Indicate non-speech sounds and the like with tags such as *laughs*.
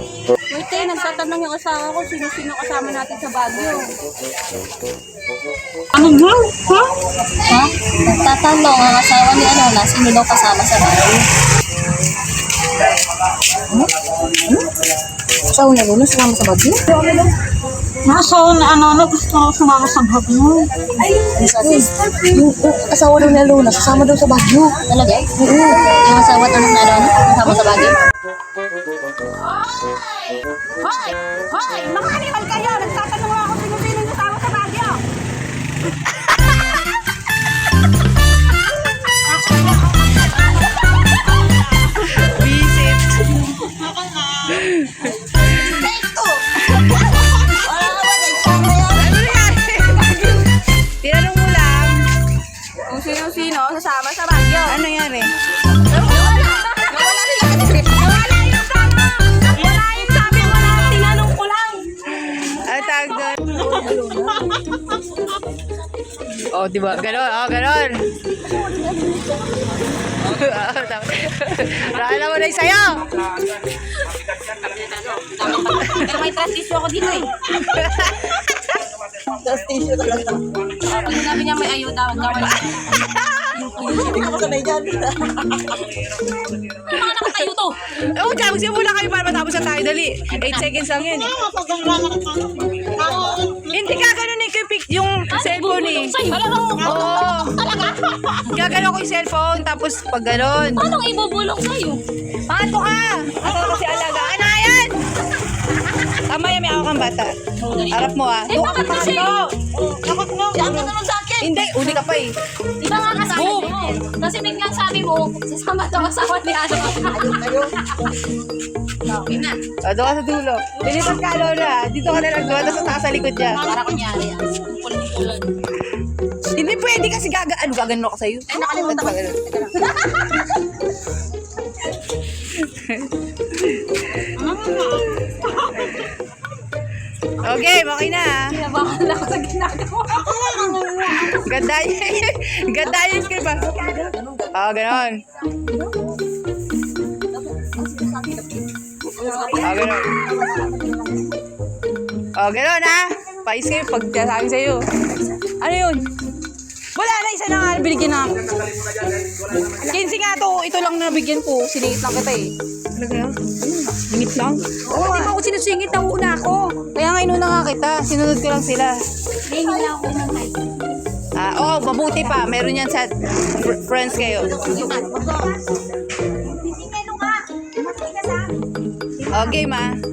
Wait, eh, nagtatanong yung asawa ko, sino-sino kasama natin sa Baguio. Ano nga? Ha? Ha? Nagtatanong ang asawa ni ano na, sino daw kasama sa Baguio. Sa una mo, sumama sa Baguio? Nasa na ano na gusto ko sumama sa Baguio. Yung asawa daw ni Alona, sasama daw sa Baguio. Talaga? Oo. Yung asawa at anak na Alona, kasama sa Baguio. Hoy! Hoy! Mga animal kayo! Nagtatanong ako sino-sino yung tao sa Baguio! Tinanong mo lang. Kung sino-sino sasama sa Baguio. Ano nangyari? Nawala! Oh, di ba? Ganon, oh, ganon. *laughs* Rala mo na yung sayo. Pero may trust issue ako dito eh. Tapos tissue talaga. Sinabi niya may ayuda, huwag ka. Hindi ko sanay dyan. Mga nakatayo to. Oh, tsaka magsimula kayo para matapos na tayo. Dali. 8 seconds lang yun. Hindi ka Sa'yo, talagang Oo. Gagano ko yung cellphone, tapos pag ganon. Paano ibubulong sa'yo? Paano ka? Ako kasi alaga. Ano yan? Tama yan, may ako kang bata. Harap mo ah. Eh, bakit kasi? Takot mo. Diyan ka naman sa akin. Hindi, uli ka pa eh. Di ba nga kasama Oh. mo? Kasi biglang sabi mo, sasama daw asawa ni Ano. Okay na. O, doon ka sa dulo. Lilipat ka, Lola. Dito ka na lang doon, tapos taas sa likod niya. Para kunyari yan. Kumpul-kumpulan. Hindi pwede kasi gaga... Ano, gagano ako sa'yo? Ay, nakalimutan ko. Okay, okay na ah. Kinabahan lang ako sa ginagawa. Ganda yun. Ganda ah. Oo, ganon. Oo, ganon. Oo, ganon ah. Pa-script pag sasabi sa'yo. Ano yun? Wala na, isa na nga binigyan na. 15 nga to, ito lang nabigyan ko. Siningit lang kita eh. Talaga? Siningit lang? Oo, di ba ako sinusingit? Nauna ako. Kaya nga inuna nga kita. Sinunod ko lang sila. Hindi lang ako ng. Ah, oo, mabuti pa. Meron yan sa fr- friends kayo. Hindi sa Okay, ma.